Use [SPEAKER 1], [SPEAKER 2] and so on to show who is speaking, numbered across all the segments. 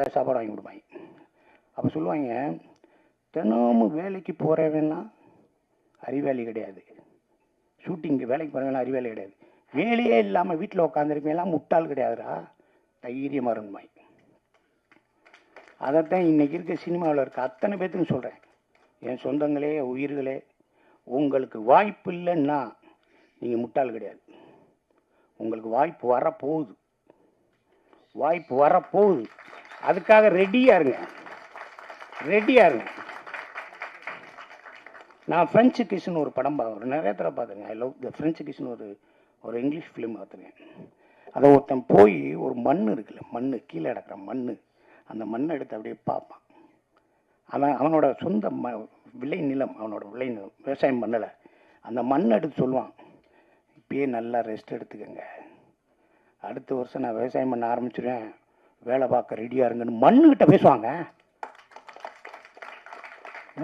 [SPEAKER 1] ஏதாவது சாப்பாடு வாங்கி கொடுப்பாங்க. அப்போ சொல்லுவாங்க தினமும் வேலைக்கு போகிறவன்னா அறிவாளி கிடையாது. ஷூட்டிங்கு வேலைக்கு போகிறவங்களாம் அறிவாளி கிடையாது. வேலையே இல்லாமல் வீட்டில் உட்காந்துருப்பீங்களாம் முட்டாள் கிடையாதுடா. தைரியமாக இருந்துமாய் அதைத்தான் இன்னைக்கு இருக்க சினிமாவில் இருக்க அத்தனை பேர்த்துக்கும் சொல்கிறேன் என் சொந்தங்களே உயிர்களே உங்களுக்கு வாய்ப்பு இல்லைன்னா நீங்கள் முட்டாள் கிடையாது. உங்களுக்கு வாய்ப்பு வரப்போகுது. வாய்ப்பு வரப்போகுது. அதுக்காக ரெடியாக இருங்க. ரெடியாக இருங்க. நான் ஃப்ரெஞ்சு கிஷன் ஒரு படம் பார்க்குறேன் நிறைய தடவை பார்த்துருக்கேன். I love the French Kishan ஒரு ஒரு இங்கிலீஷ் ஃபிலிம் பார்த்துருக்கேன். அதை ஒருத்தன் போய் ஒரு மண் இருக்குல்ல மண் கீழே கிடக்குற மண் அந்த மண்ணை எடுத்து அப்படியே பார்ப்பான். அவன் அவனோட சொந்த ம விளை நிலம் அவனோட விளை நிலம் விவசாயம் பண்ணலை. அந்த மண்ணை எடுத்து சொல்லுவான் இப்பயே நல்லா ரெஸ்ட் எடுத்துக்கோங்க. அடுத்த வருஷம் நான் விவசாயம் பண்ண ஆரம்பிச்சிடுவேன் வேலை பார்க்க ரெடியாக இருங்கன்னு மண்ணுக்கிட்ட பேசுவாங்க.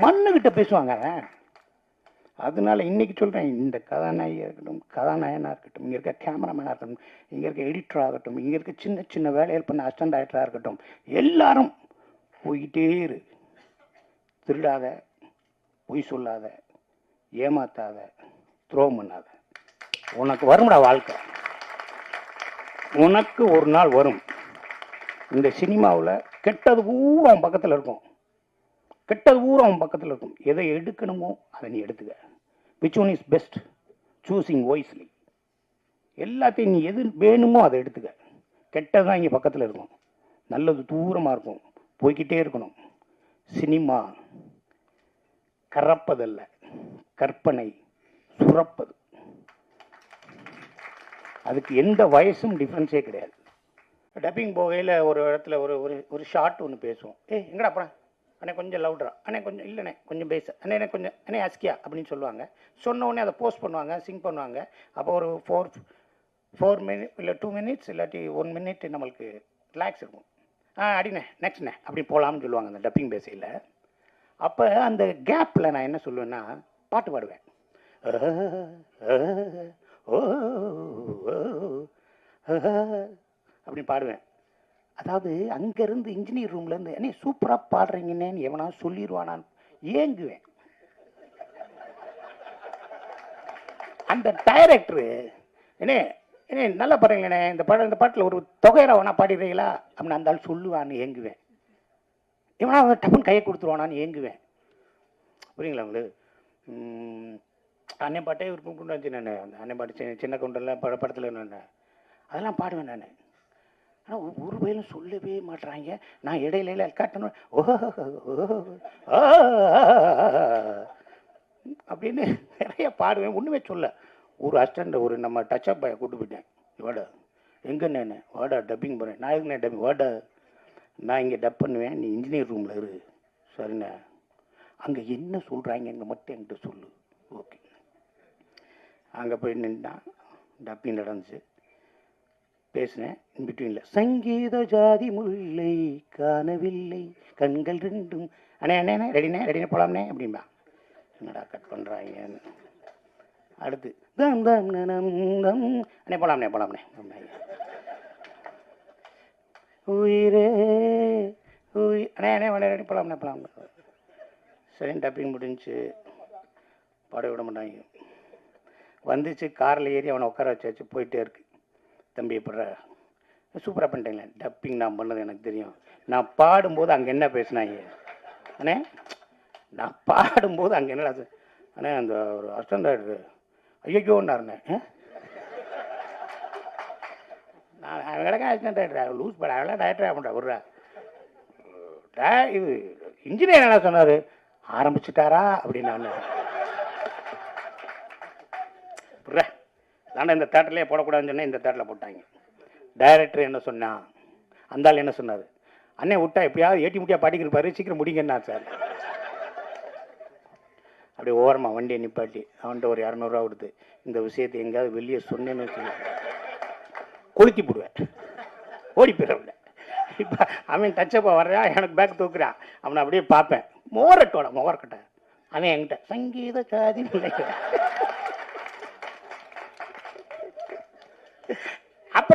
[SPEAKER 1] மண்ணுக்கிட்ட பேசுவாங்க அதனால இன்னைக்கு சொல்கிறேன் இந்த கதாநாயகியாக இருக்கட்டும் கதாநாயகனாக இருக்கட்டும் இங்கே இருக்க கேமராமேனாக இருக்கட்டும் இங்கே இருக்க எடிட்டராக இருக்கட்டும் இங்கே இருக்க சின்ன சின்ன வேலைகள் பண்ண அசிஸ்டன்ட் டைரக்டராக இருக்கட்டும் எல்லாரும் போய்கிட்டே இரு. திருடாத பொய் சொல்லாத ஏமாத்தாத துரோகம் பண்ணாத. உனக்கு வரும்டா வாழ்க்கை. உனக்கு ஒரு நாள் வரும். இந்த சினிமாவில் கெட்டது பூரா அவன் பக்கத்தில் இருக்கும். கெட்டது பூரா அவன் பக்கத்தில் இருக்கும். எதை எடுக்கணுமோ அதை நீ எடுத்துக்க. Which one is best choosing wisely எல்லாத்தையும் நீ எது வேணுமோ அதை எடுத்துக்க. கெட்டது தான் இங்கே பக்கத்தில் இருக்கும். நல்லது தூரமாக இருக்கும். போய்க்கிட்டே இருக்கணும். சினிமா கறப்பதல்ல. கற்பனை சுரப்பது. அதுக்கு எந்த வயசும் டிஃப்ரென்ஸே கிடையாது. டப்பிங் போகையில் ஒரு இடத்துல ஒரு ஒரு ஒரு ஷார்ட் ஒன்று பேசுவோம் ஏய் எங்கடா அப்புறம் அண்ணே கொஞ்சம் லவுட்ரா அண்ணே கொஞ்சம் இல்லைண்ணே கொஞ்சம் பேச அண்ணே எனக்கு கொஞ்சம் அண்ணே அஸ்கியா அப்படின்னு சொல்லுவாங்க சொன்ன உடனே அதை போஸ்ட் பண்ணுவாங்க சிங் பண்ணுவாங்க அப்போ ஒரு ஃபோர் ஃபோர் மினிட் இல்லை டூ மினிட்ஸ் இல்லாட்டி ஒன் மினிட் நம்மளுக்கு ரிலாக்ஸ் இருக்கும் ஆ அடிண்ணே நெக்ஸ்ட்ண்ணே அப்படி போகலாம்னு சொல்லுவாங்க அந்த டப்பிங் பேசையில் அப்போ அந்த கேப்பில் நான் என்ன சொல்லுவேன்னா பாட்டு பாடுவேன் ஓ அப்படின்னு பாடுவேன். அதாவது அங்கேருந்து இன்ஜினியர் ரூம்லேருந்து என்ன சூப்பராக பாடுறீங்கன்னு எவனா சொல்லிடுவானான்னு ஏங்குவேன். அந்த டைரக்டரு என்னே என்ன நல்லா பாடுறீங்களே இந்த பாடம் இந்த பாட்டில் ஒரு தொகையரா வேணா பாடிடுறீங்களா? அப்படின்னு அந்த ஆள் சொல்லுவான்னு ஏங்குவேன். இவனா அவன் டப்புன்னு கையை கொடுத்துருவானான்னு ஏங்குவேன். புரியுங்களா உங்களுக்கு? ம், அன்னை பாட்டே ஒரு கொண்டு வந்துச்சு நான். அந்த அன்னை பாட்டு சின்ன சின்ன பட படத்தில் நான் அதெல்லாம் பாடுவேன் நான். ஆனால் ஒரு வயலும் சொல்லவே மாட்றாங்க. நான் இடையில காட்டணும் ஓஹோ அப்படின்னு நிறைய பாடுவேன். ஒன்றுமே சொல்ல. ஒரு அஸ்டண்ட ஒரு நம்ம டச் அப் பாயை கூட்டு போயிட்டேன். வாடா எங்கே நான் வாடா டப்பிங் போகிறேன் நான் எதுக்கு டப்பிங் வாடா நான் இங்கே டப் பண்ணுவேன். நீ இன்ஜினியர் ரூமில் இரு. சரிண்ணே. அங்கே என்ன சொல்கிறாங்கன்னு மட்டும் என்கிட்ட சொல்லு. ஓகே அங்கே போய் நின்று டப்பிங் நடந்துச்சு. பேசினேன் இன்பிட்வீனில் சங்கீத ஜாதி முல்லை காணவில்லை கண்கள் ரெண்டும். அண்ணே அண்ணே ரெடினே ரெடினே போலாம்னே அப்படிம்பா. என்னடா கட் பண்ணுறாங்க அடுத்து தம் தம் நம் தம். அண்ணே போலாம்னே போலாம்னே உயிரே உயிர் அண்ணே அண்ணே அண்ணே ரெடி போலாம்னே போலாம்னே சரி டப்பிங் முடிஞ்சு பாட விட மாட்டாங்க வந்துச்சு காரில் ஏறி அவனை உட்கார வச்சாச்சு போயிட்டே இருக்கு. தம்பி எப்பட்ற? சூப்பராக பண்ணிட்டேங்களே. டப்பிங் நான் பண்ணது எனக்கு தெரியும். நான் பாடும்போது அங்கே என்ன பேசினாங்க? அண்ணே நான் பாடும்போது அங்கே என்ன அண்ணே அந்த ஒரு அஸ்டண்ட் டைரக்டர் இருந்தேன் நான் அவன் கிடக்க அசிஸ்டன்ட் டைரக்டர் லூஸ் பட அவெல்லாம் டைரக்டர் பண்ணுறா விட்றா. இது இன்ஜினியர் என்ன சொன்னார்? ஆரம்பிச்சிட்டாரா? அப்படின்னு நான் விட்றா ஆனால் இந்த தேட்டர்லேயே போடக்கூடாதுன்னு சொன்னேன் இந்த தேட்டரில் போட்டாங்க. டைரக்டர் என்ன சொன்னான் அந்தாள் என்ன சொன்னார்? அண்ணே விட்டா எப்படியாவது ஏட்டி முட்டியா பாடிக்கிருப்பாரு சீக்கிரம் முடிங்கன்னா சார். அப்படியே ஓரமாக வண்டியை நிப்பாட்டி அவன்கிட்ட ஒரு இரநூறுவா கொடுத்து இந்த விஷயத்தை எங்கேயாவது வெளியே சொன்னேன்னு வச்சுக்கோ. கொளுத்தி போடுவேன். ஓடி போயிடுவேன் இப்போ அவன் டச்சப்பா வர்றான் எனக்கு பேக் தூக்குறான் அவனை அப்படியே பார்ப்பேன். மோரட்டோட மோரக்கட்டை. அவன் என்கிட்ட சங்கீத காதி நினைக்கிறேன் அப்புறம்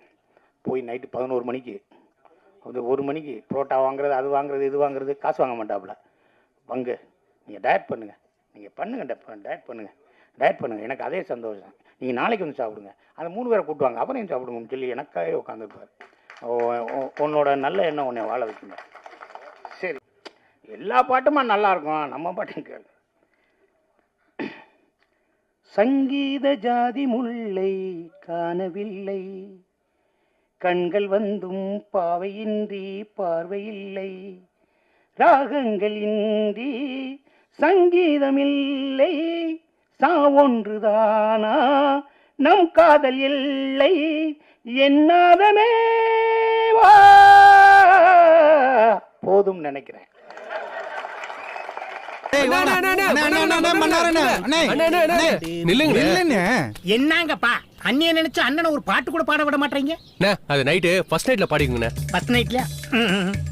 [SPEAKER 1] போய் நைட்டு பதினோரு மணிக்கு அது ஒரு மணிக்கு புரோட்டா வாங்குறது அது வாங்குறது இது வாங்குறது காசு வாங்க மாட்டாப்புல. பங்கு. நீங்கள் டயட் பண்ணுங்கள் நீங்கள் பண்ணுங்கள் டயட் பண்ணுங்கள் டயட் பண்ணுங்கள் எனக்கு அதே சந்தோஷம். நீங்கள் நாளைக்கு வந்து சாப்பிடுங்க. அந்த மூணு பேரை கூட்டுவாங்க அப்புறம் ஏன் சாப்பிடுங்கன்னு சொல்லி எனக்காகவே உட்காந்துருப்பார் உன்னோட நல்ல எண்ணம் உன்னை வாழ வைக்குங்க. சரி. எல்லா பாட்டுமா நல்லா இருக்கும் நம்ம பாட்டும் கேளு. சங்கீத ஜாதி முல்லை காணவில்லை. கண்கள் வந்தும் பாவையின்றி பார்வையில்லை ராகங்கள் இன்றி சங்கீதமில்லை சாவொன்றுதானா நம் காதல் இல்லை என்னாதமே வா போதும் நினைக்கிறேன்
[SPEAKER 2] நில்லுங்க
[SPEAKER 3] என்னங்கப்பா அண்ணிய நினைச்சு அண்ணனை ஒரு பாட்டு கூட பாட விட மாட்டீங்க?
[SPEAKER 2] அது நைட்டு ஃபர்ஸ்ட் நைட்ல பாடிக்குங்கண்ணே.
[SPEAKER 3] ஃபர்ஸ்ட் நைட்லயா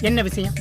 [SPEAKER 3] என்ன விஷயம்?